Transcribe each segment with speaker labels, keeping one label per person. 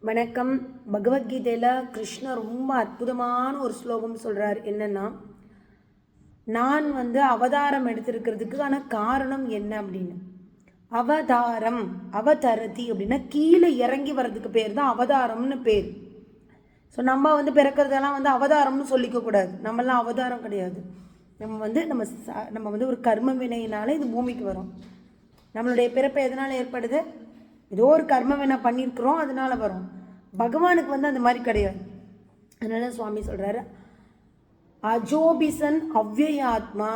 Speaker 1: வணக்கம். பகவத்கீதையில் கிருஷ்ணர் ரொம்ப அற்புதமான ஒரு ஸ்லோகம் சொல்கிறார் என்னென்னா நான் வந்து அவதாரம் எடுத்திருக்கிறதுக்கான காரணம் என்ன அப்படின்னு. அவதாரம் அவதரதி அப்படின்னா கீழே இறங்கி வர்றதுக்கு பேர் தான் அவதாரம்னு பேர். ஸோ நம்ம வந்து பிறக்கிறதெல்லாம் வந்து அவதாரம்னு சொல்லிக்கக்கூடாது நம்மளாம் அவதாரம் கிடையாது. நம்ம வந்து நம்ம ச- நம்ம வந்து ஒரு கர்ம வினையினால இது பூமிக்கு வரும். நம்மளுடைய பிறப்பு எதனால் ஏற்படுது? ஏதோ ஒரு கர்மம் வினை பண்ணியிருக்கிறோம் அதனால வரும். பகவானுக்கு வந்து அந்த மாதிரி கிடையாது. அதனால சுவாமி சொல்கிறாரு அஜோபிசன் அவ்வயாத்மா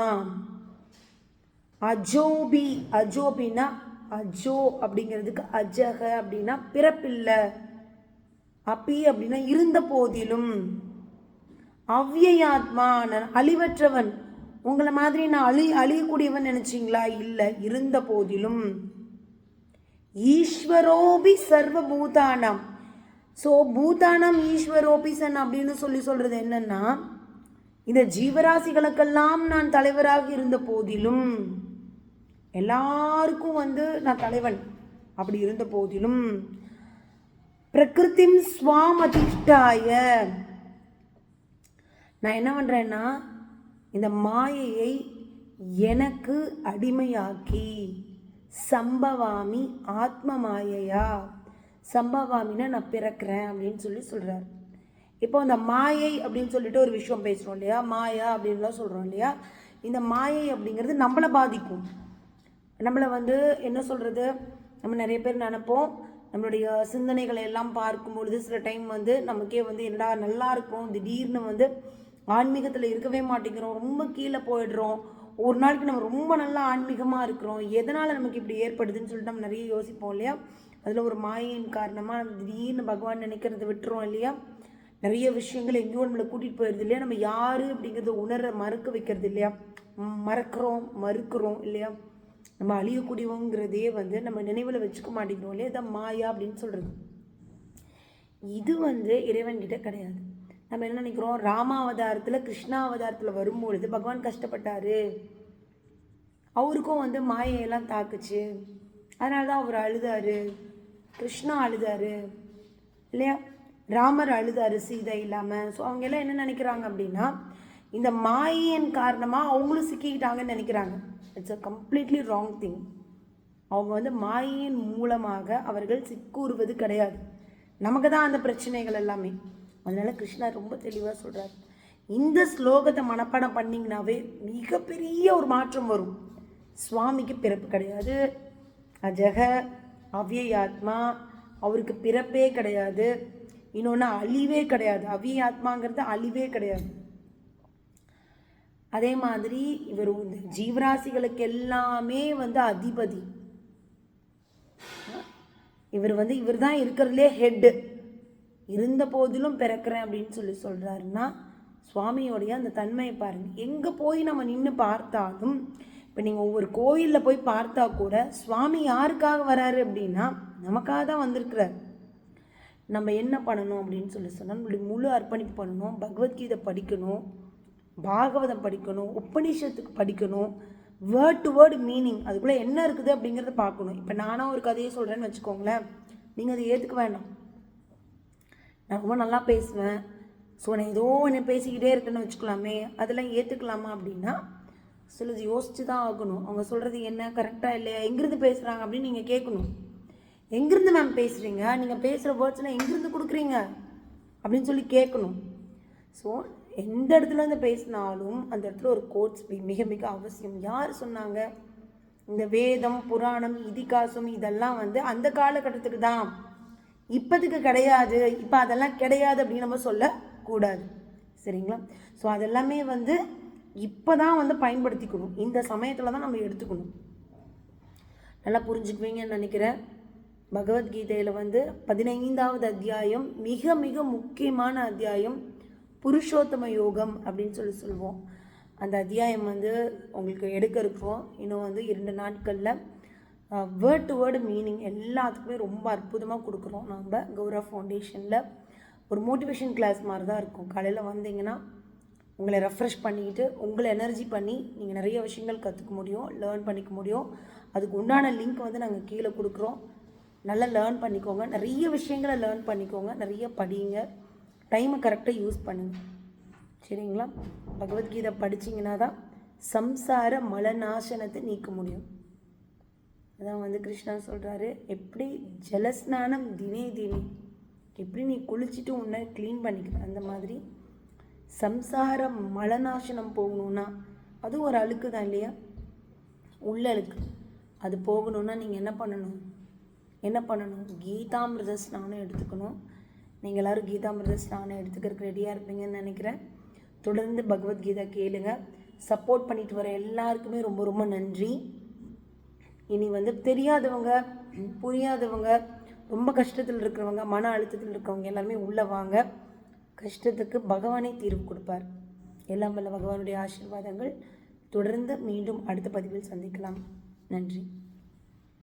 Speaker 1: அஜோபி அஜோபின்னா அஜோ அப்படிங்கிறதுக்கு அஜக அப்படின்னா பிறப்பில்லை. அப்பி அப்படின்னா இருந்த போதிலும். அவ்யயாத்மா நான் அழிவற்றவன். உங்களை மாதிரி நான் அழி அழியக்கூடியவன் நினச்சிங்களா? இல்லை இருந்த போதிலும். ஈஸ்வரோபி சர்வ பூதானம் ஸோ பூதானம் ஈஸ்வரோபி சன் அப்படின்னு சொல்லி சொல்கிறது என்னென்னா இந்த ஜீவராசிகளுக்கெல்லாம் நான் தலைவராக இருந்த போதிலும் எல்லாருக்கும் வந்து நான் தலைவன் அப்படி இருந்த போதிலும் பிரகிருதிம் ஸ்வாம் அதிஷ்டாய நான் என்ன பண்ணுறேன்னா இந்த மாயையை எனக்கு அடிமையாக்கி சம்பவாமி ஆத்ம மாயையா சம்பவாமின்னா நான் பிறக்கிறேன் அப்படின்னு சொல்லி சொல்கிறார் இப்போ அந்த மாயை அப்படின்னு சொல்லிட்டு ஒரு விஷயம் பேசுகிறோம் இல்லையா? மாயா அப்படின்லாம் சொல்கிறோம் இல்லையா? இந்த மாயை அப்படிங்கிறது நம்மளை பாதிக்கும். நம்மளை வந்து என்ன சொல்கிறது நம்ம நிறைய பேர் நினைப்போம். நம்மளுடைய சிந்தனைகளை எல்லாம் பார்க்கும் பொழுது சில டைம் வந்து நமக்கே வந்து என்னடா நல்லா இருக்கும் திடீர்னு வந்து ஆன்மீகத்தில் இருக்கவே மாட்டேங்கிறோம் ரொம்ப கீழே போயிடுறோம். ஒரு நாளைக்கு நம்ம ரொம்ப நல்லா ஆன்மீகமாக இருக்கிறோம். எதனால் நமக்கு இப்படி ஏற்படுதுன்னு சொல்லிட்டு நம்ம நிறைய யோசிப்போம் இல்லையா? அதில் ஒரு மாயின் காரணமாக நம்ம திடீர்னு பகவான் நினைக்கிறத விட்டுறோம் இல்லையா? நிறைய விஷயங்கள் எங்கேயோ நம்மளை கூட்டிகிட்டு போயிடுது இல்லையா? நம்ம யார் அப்படிங்கிறத உணர மறுக்க வைக்கிறது இல்லையா? மறக்கிறோம் மறுக்கிறோம் இல்லையா? நம்ம அழியக்கூடியவங்கிறதே வந்து நம்ம நினைவில் வச்சுக்க மாட்டேங்கிறோம் இல்லையா? இதான் மாயா அப்படின்னு சொல்கிறது இது வந்து இறைவன்கிட்ட கிடையாது. நம்ம என்ன நினைக்கிறோம்? ராமாவதாரத்தில் கிருஷ்ணாவதாரத்தில் வரும்பொழுது பகவான் கஷ்டப்பட்டாரு. அவருக்கும் வந்து மாயையெல்லாம் தாக்குச்சு. அதனால தான் அவர் அழுதாரு. கிருஷ்ணா அழுதாரு. இல்லையா? ராமர் அழுதார் சீதை இல்லாமல் ஸோ அவங்க எல்லாம் என்ன நினைக்கிறாங்க அப்படின்னா இந்த மாயின் காரணமாக அவங்களும் சிக்கிக்கிட்டாங்கன்னு நினைக்கிறாங்க. It's a completely wrong thing அவங்க வந்து மாயின் மூலமாக அவர்கள் சிக்கூறுவது கிடையாது. நமக்கு தான் அந்த பிரச்சனைகள் எல்லாமே. அதனால் கிருஷ்ணர் ரொம்ப தெளிவாக சொல்கிறார் இந்த ஸ்லோகத்தை மனப்பாடம் பண்ணிங்கனாவே மிகப்பெரிய ஒரு மாற்றம் வரும். சுவாமிக்கு பிறப்பு கிடையாது. அஜக அவ்யயாத்மா அவருக்கு பிறப்பே கிடையாது. இன்னொன்று அழிவே கிடையாது. அவ்யாத்மாங்கிறது அழிவே கிடையாது. அதே மாதிரி இவர் இந்த ஜீவராசிகளுக்கு எல்லாமே வந்து அதிபதி. இவர் வந்து இவர் தான் இருக்கிறதுலே ஹெட்டு இருந்த போதிலும் பிறக்கிறேன் அப்படின்னு சொல்லி சொல்கிறாருன்னா சுவாமியோடைய அந்த தன்மையை பாருங்கள் எங்கே போய் நம்ம நின்று பார்த்தாலும் இப்போ நீங்கள் ஒவ்வொரு கோயிலில் போய் பார்த்தா கூட சுவாமி யாருக்காக வராரு அப்படின்னா நமக்காக தான் வந்திருக்கிறார். நம்ம என்ன பண்ணணும் அப்படின்னு சொல்லி சொன்னால் நம்மளுடைய முழு அர்ப்பணிப்பு பண்ணணும் பகவத்கீதை படிக்கணும் பாகவதம் படிக்கணும் உபநிஷத்துக்கு படிக்கணும் வேர்ட் டு வேர்டு மீனிங் அதுக்குள்ளே என்ன இருக்குது அப்படிங்கிறத பார்க்கணும். இப்போ நானும் ஒரு கதையை சொல்கிறேன்னு வச்சுக்கோங்களேன். நீங்கள் அதை ஏற்றுக்க வேண்டாம் நான் ரொம்ப நல்லா பேசுவேன். ஸோ நான் ஏதோ ஒன்று பேசிக்கிட்டே இருக்கேன்னு வச்சுக்கலாமே அதெல்லாம் ஏற்றுக்கலாமா அப்படின்னா சிலது யோசிச்சு தான் ஆகணும். அவங்க சொல்கிறது என்ன கரெக்டாக இல்லையா எங்கேருந்து பேசுகிறாங்க அப்படின்னு நீங்கள் கேட்கணும். எங்கேருந்து மேம் பேசுகிறீங்க நீங்கள் பேசுகிற வேர்ட்ஸ்லாம் எங்கேருந்து கொடுக்குறீங்க? அப்படின்னு சொல்லி கேட்கணும். ஸோ எந்த இடத்துல இருந்து பேசினாலும் அந்த இடத்துல ஒரு கோட்ஸ் மிக மிக அவசியம். யார் சொன்னாங்க? இந்த வேதம் புராணம் இதிகாசம் இதெல்லாம் வந்து அந்த காலகட்டத்துக்கு தான். இப்போதுக்கு கிடையாது. இப்போ அதெல்லாம் கிடையாது அப்படின்னு நம்ம சொல்லக்கூடாது. சரிங்களா? ஸோ அதெல்லாமே வந்து இப்போ தான் வந்து பயன்படுத்திக்கணும். இந்த சமயத்தில் தான் நம்ம எடுத்துக்கணும். நல்லா புரிஞ்சுக்குவீங்கன்னு நினைக்கிறேன். பகவத்கீதையில் வந்து பதினைந்தாவது அத்தியாயம் மிக மிக முக்கியமான அத்தியாயம் புருஷோத்தம யோகம் அப்படின்னு சொல்லி சொல்லுவோம். அந்த அத்தியாயம் வந்து உங்களுக்கு எடுக்க இருக்கிறோம் இன்னும் வந்து இரண்டு நாட்களில் வேர்ட் டு வேர்டு மீனிங் எல்லாத்துக்குமே ரொம்ப அற்புதமாக கொடுக்குறோம். நம்ம கௌரவ ஃபவுண்டேஷனில் ஒரு மோட்டிவேஷன் கிளாஸ் மாதிரி தான் இருக்கும். காலையில் வந்தீங்கன்னா உங்களை ரெஃப்ரெஷ் பண்ணிக்கிட்டு உங்களை எனர்ஜி பண்ணி நீங்கள் நிறைய விஷயங்கள் கற்றுக்க முடியும் லேர்ன் பண்ணிக்க முடியும். அதுக்கு உண்டான லிங்க் வந்து நாங்கள் கீழே கொடுக்குறோம். நல்லா லேர்ன் பண்ணிக்கோங்க. நிறைய விஷயங்களை லேர்ன் பண்ணிக்கோங்க. நிறைய படிங்க. டைமை கரெக்டாக யூஸ் பண்ணுங்க. சரிங்களா? பகவத்கீதை படிச்சீங்கன்னா தான் சம்சார மலநாசனத்தை நீக்க முடியும். அதான் வந்து கிருஷ்ணா சொல்கிறாரு எப்படி ஜலஸ்நானம் தினே தினே எப்படி நீ குளிச்சுட்டு உன்னை க்ளீன் பண்ணிக்கிற? அந்த மாதிரி சம்சார மலநாசனம் போகணுன்னா அதுவும் ஒரு அழுக்கு தான் இல்லையா? உள்ள அழுக்கு. அது போகணுன்னா நீங்கள் என்ன பண்ணணும்? என்ன பண்ணணும்? கீதாமிரத ஸ்நானம் எடுத்துக்கணும். நீங்கள் எல்லோரும் கீதாமிரத ஸ்நானம் எடுத்துக்கிறதுக்கு ரெடியாக இருப்பீங்கன்னு நினைக்கிறேன். தொடர்ந்து பகவத்கீதா கேளுங்க. சப்போர்ட் பண்ணிட்டு வர எல்லாருக்குமே ரொம்ப ரொம்ப நன்றி. இனி வந்து தெரியாதவங்க புரியாதவங்க ரொம்ப கஷ்டத்தில் இருக்கிறவங்க மன அழுத்தத்தில் இருக்கிறவங்க எல்லாருமே உள்ளே வாங்க. கஷ்டத்துக்கு பகவானே தீர்வு கொடுப்பார். எல்லாம் வல்ல பகவானுடைய ஆசீர்வாதங்கள். தொடர்ந்து மீண்டும் அடுத்த பதிவில் சந்திக்கலாம். நன்றி.